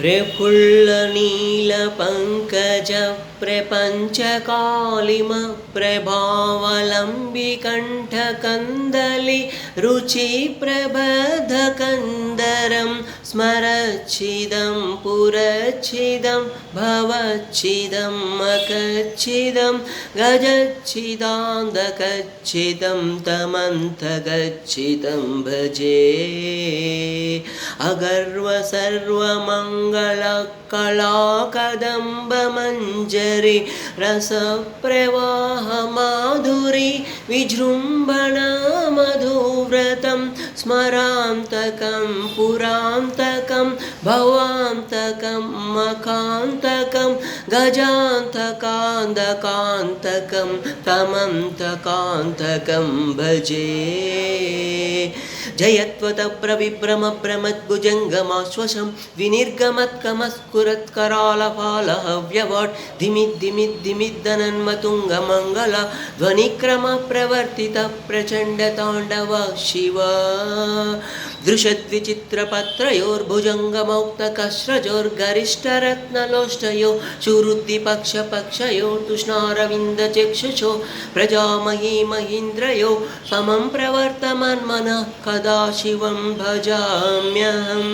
प्रफुल्लनीलपङ्कज प्रपञ्चकालिमप्रभावलम्बिकण्ठकन्दलि रुचिप्रबधकन्दरं स्मरच्छिदं पुरच्छिदं भवच्छिदम् अकच्छिदं गजच्छिदान्दकच्छिदं तमन्तगच्छिदं भजे अगर्व सर्वमङ्गलकलाकदम्बमञ्जरि रसप्रवाहमाधुरि विजृम्भणा मधुव्रतं स्मरान्तकं पुरान्तकं भवान्तकं मकान्तकं गजान्तकान्तकान्तकं तमन्तकान्तकं भजे जयत्वतप्रविभ्रमभ्रमद्भुजङ्गमाश्वसं विनिर्गमत्कमस्कुरत्करालपालहव्यवट् धिमिद्धिमिद्धिमिद्दनन्मतुङ्गमङ्गल ध्वनिक्रमप्रवर्तितः प्रचण्डताण्डव शिव दृशद्विचित्रपत्रयोर्भुजङ्गमौक्तकस्रजोर्गरिष्ठरत्नलोष्टयो शुरुद्धिपक्षपक्षयो तुष्णारविन्दचक्षुषो प्रजामही महीन्द्रयो समं प्रवर्तमन्मनः कदा शिवं भजाम्यहम्